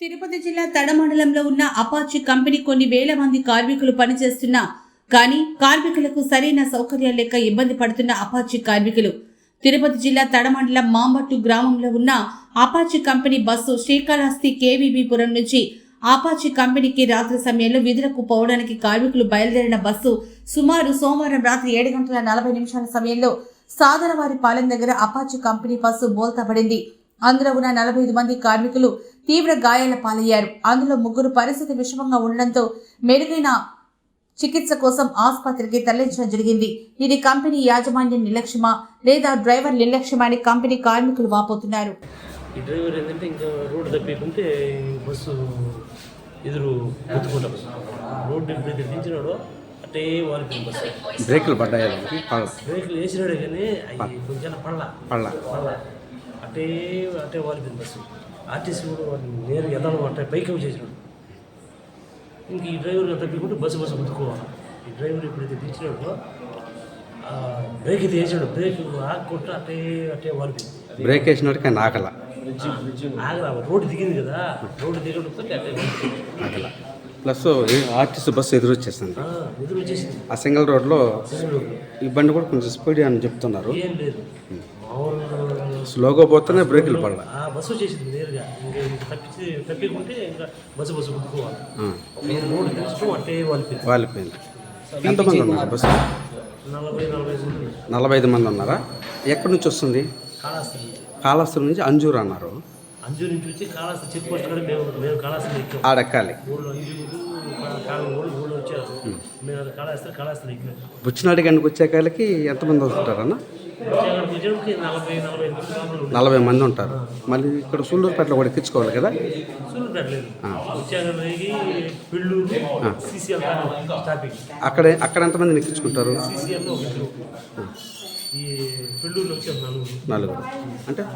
తిరుపతి జిల్లా తడ మండలంలో ఉన్న అపాచీ కంపెనీ కొన్ని వేల మంది కార్మికులు పనిచేస్తున్నా కానీ కార్మికులకు సరైన సౌకర్యాలు లేక ఇబ్బంది పడుతున్న అపాచీ కార్మికులు. తిరుపతి జిల్లా తడ మండలం మాంబట్టు గ్రామంలో ఉన్న Apache company bus Srikalahasti KVBPuram నుంచి అపాచి కంపెనీకి రాత్రి సమయంలో విధులకు పోవడానికి కార్మికులు బయలుదేరిన బస్సు సుమారు సోమవారం రాత్రి ఏడు గంటల నలభై నిమిషాల సమయంలో సాదరవారి పాలెం దగ్గర అపాచి కంపెనీ బస్సు బోల్తా పడింది అందులో ఉన్న నలభై ఐదు మంది కార్మికులు తీవ్ర గాయాల పాలయ్యారు. అందులో ముగ్గురు పరిస్థితి విషమంగా ఉండడంతో మెరుగైన చికిత్స కోసం ఆసుపత్రికి తరలించడం జరిగింది. ఇది కంపెనీ యాజమాన్యం నిర్లక్ష్యమా లేదా డ్రైవర్ నిర్లక్ష్యమా అని కంపెనీ కార్మికులు వాపోతున్నారు. ఈ డ్రైవర్ ఏంటంటే ఇంకా రోడ్డు తప్పికుంటే బస్సు ఎదురు గుర్తుకుంటాం. రోడ్డు ఎప్పుడైతే దించినాడో అట్టే వాలిపోయింది బస్సు. బ్రేకులు పడ్డాయి బ్రేకులు వేసినాడే కానీ కొంచెం పళ్ళ పళ్ళ పళ్ళ అట్టే అట్టే వాలిపోయింది బస్సు ఆర్టీసీ కూడా వాడిని నేరు ఎదలు అట్టే పైకి వచ్చేసినాడు ఇంక ఈ డ్రైవర్ తప్పికుంటే బస్సు బస్సు గుర్తుకోవాలి ఈ డ్రైవర్ ఎప్పుడైతే దించినాడో ఆ బ్రేక్ అయితే వేసాడు. బ్రేక్ ఆగకుండా అట్టే అట్టే వాలిపోయింది బ్రేక్ వేసినోడికి ఆయన ఆకల ఆగరా రోడ్డు దిగింది కదా. రోడ్డు దిగడంతో ప్లస్ ఆర్టీసీ బస్సు ఎదురు వచ్చేసింది ఆ, ఎదురు వచ్చేసింది ఆ సింగిల్ రోడ్లో ఈ బండి కూడా కొంచెం స్పీడ్ అని చెప్తున్నారు. ఏం లేదు. స్లోగా పోతేనే బ్రేకులు పడాల. బస్సు వచ్చేసింది నేరుగా. ఇంకా తప్పించి తప్పికుంటే ఇంకా బస్సు బస్సు గుద్దుకోవాలి. నేను రోడ్డు తెలుసుకో అట్టే వాలిపోయింది. వాలిపోయింది. ఎంతమంది ఉన్నారు బస్సు నలభై నలభై నలభై ఐదు మంది ఉన్నారా? ఎక్కడి నుంచి వస్తుంది? కాళాస్త్రి కాళహస్తి నుంచి అంజూరు అన్నారు. అంజూరు నుంచి వచ్చి కాళాస్త్రి చెక్ పోస్ట్ కూడా మేము మేము కాళాస్త్రి ఎక్కాం. ఆడెక్కాలి. ఊళ్ళో అంజూరు ఊళ్ళు వచ్చారు. మేము అది కాళాస్త్రి కాళాస్త్రి ఎక్కాం. బుచ్చినాడి గంటకు వచ్చే కాళ్ళకి ఎంతమంది వస్తుంటారన్న? నలభై మంది ఉంటారు. మళ్ళీ ఇక్కడ సూళ్ళూరుపేటలో కూడా ఎక్కించుకోవాలి కదా? అక్కడ అక్కడ ఎంతమందిని ఎక్కించుకుంటారు? నలుగురు. అంటే